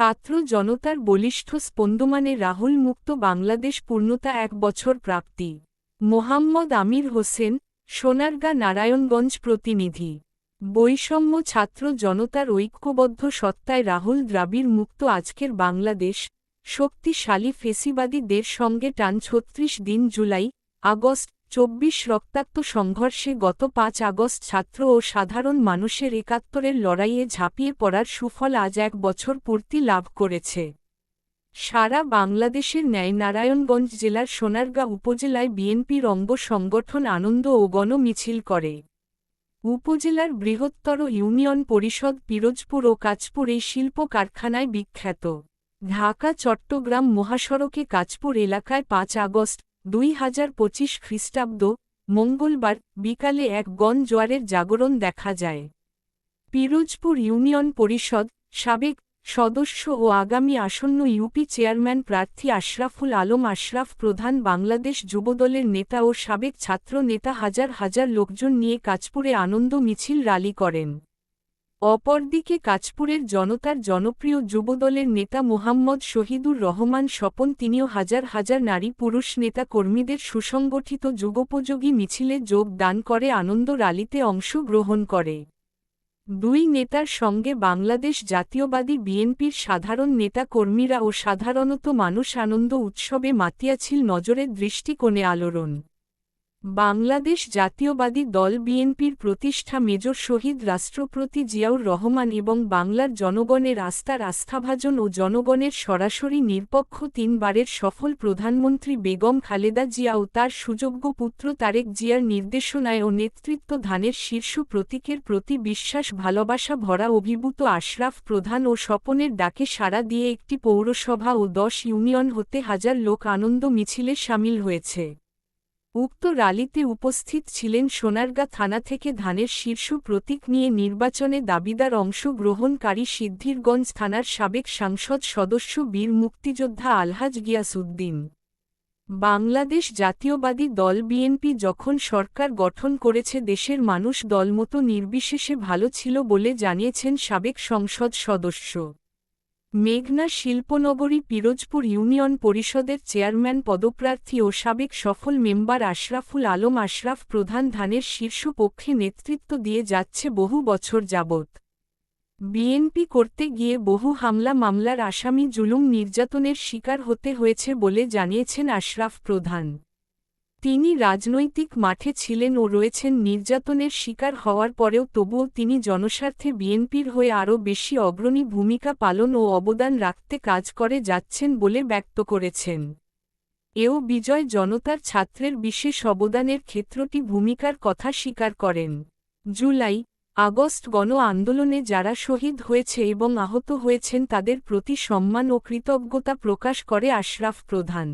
ছাত্র জনতার বলিষ্ঠ স্পন্দমানে রাহুল মুক্ত বাংলাদেশ পূর্ণতা এক বছর প্রাপ্তি। মোহাম্মদ আমির হোসেন, সোনারগা নারায়ণগঞ্জ প্রতিনিধি। বৈষম্য ছাত্র জনতার ঐক্যবদ্ধ সত্তায় রাহুল দ্রাবিড় মুক্ত আজকের বাংলাদেশ। শক্তিশালী ফেসিবাদীদের সঙ্গে টান ছত্রিশ দিন জুলাই, আগস্ট চব্বিশ রক্তাক্ত সংঘর্ষে গত পাঁচ আগস্ট ছাত্র ও সাধারণ মানুষের একাত্তরের লড়াইয়ে ঝাঁপিয়ে পড়ার সুফল আজ এক বছর পূর্তি লাভ করেছে। সারা বাংলাদেশের ন্যায় নারায়ণগঞ্জ জেলার সোনারগাঁ উপজেলায় বিএনপির অঙ্গ সংগঠন আনন্দ ও গণ মিছিল করে। উপজেলার বৃহত্তর ইউনিয়ন পরিষদ পিরোজপুর ও কাজপুর এই শিল্প কারখানায় বিখ্যাত। ঢাকা, চট্টগ্রাম মহাসড়কে কাজপুর এলাকায় পাঁচ আগস্ট দুই হাজার পঁচিশ খ্রিস্টাব্দ মঙ্গলবার বিকালে এক গণ জোয়ারের জাগরণ দেখা যায়। পিরোজপুর ইউনিয়ন পরিষদ সাবেক সদস্য ও আগামী আসন্ন ইউপি চেয়ারম্যান প্রার্থী আশরাফুল আলম আশরাফ প্রধান বাংলাদেশ যুবদলের নেতা ও সাবেক ছাত্র নেতা হাজার হাজার লোকজন নিয়ে কাজপুরে আনন্দ মিছিল রালি করেন। অপরদিকে কাজপুরের জনতার জনপ্রিয় যুবদলের নেতা মোহাম্মদ শহীদুর রহমান স্বপন তিনিও হাজার হাজার নারী পুরুষ নেতা কর্মীদের সুসংগঠিত যুগোপযোগী মিছিলে যোগ দান করে আনন্দ রালিতে অংশগ্রহণ করে। দুই নেতার সঙ্গে বাংলাদেশ জাতীয়বাদী বিএনপির সাধারণ নেতা কর্মীরা ও সাধারণত মানুষ আনন্দ উৎসবে মাতিয়াছিল নজরের দৃষ্টিকোণে আলোড়ন। বাংলাদেশ জাতীয়বাদী দল বিএনপির প্রতিষ্ঠা মেজর শহীদ রাষ্ট্রপতি জিয়াউর রহমান এবং বাংলার জনগণের আস্থার আস্থাভাজন ও জনগণের সরাসরি নিরপেক্ষ তিনবারের সফল প্রধানমন্ত্রী বেগম খালেদা জিয়া ও তার সুযোগ্য পুত্র তারেক জিয়ার নির্দেশনায় ও নেতৃত্ব ধানের শীর্ষ প্রতীকের প্রতি বিশ্বাস, ভালোবাসা ভরা অভিভূত আশরাফ প্রধান ও স্বপনের ডাকে সাড়া দিয়ে একটি পৌরসভা ও দশ ইউনিয়ন হতে হাজার লোক আনন্দ মিছিলে সামিল হয়েছে। উক্ত রালিতে উপস্থিত ছিলেন সোনারগাঁ থানা থেকে ধানের শীর্ষ প্রতীক নিয়ে নির্বাচনে দাবিদার অংশগ্রহণকারী সিদ্ধিরগঞ্জ থানার সাবেক সাংসদ সদস্য বীর মুক্তিযোদ্ধা আলহাজ গিয়াসউদ্দিন। বাংলাদেশ জাতীয়বাদী দল বিএনপি যখন সরকার গঠন করেছে, দেশের মানুষ দলমতো নির্বিশেষে ভালো ছিল বলে জানিয়েছেন সাবেক সংসদ সদস্য। মেঘনা শিল্পনগরী পিরোজপুর ইউনিয়ন পরিষদের চেয়ারম্যান, পদপ্রার্থী ও সাবেক সফল মেম্বার আশরাফুল আলম আশরাফ প্রধান ধানের শীর্ষ পক্ষে নেতৃত্ব দিয়ে যাচ্ছে বহু বছর যাবৎ। বিএনপি করতে গিয়ে বহু হামলা মামলার আসামি জুলুম নির্যাতনের শিকার হতে হয়েছে বলে জানিয়েছেন আশরাফ প্রধান। তিনি রাজনৈতিক মাঠে ছিলেন ও রয়েছেন নির্যাতনের শিকার হওয়ার পরেও তবুও তিনি জনস্বার্থে বিএনপির হয়ে আরও বেশি অগ্রণী ভূমিকা পালন ও অবদান রাখতে কাজ করে যাচ্ছেন বলে ব্যক্ত করেছেন। এও বিজয় জনতার ছাত্রের বিশেষ অবদানের ক্ষেত্রটি ভূমিকার কথা স্বীকার করেন। জুলাই, আগস্ট গণ আন্দোলনে যারা শহীদ হয়েছে এবং আহত হয়েছেন তাদের প্রতি সম্মান ও কৃতজ্ঞতা প্রকাশ করে আশরাফ প্রধান।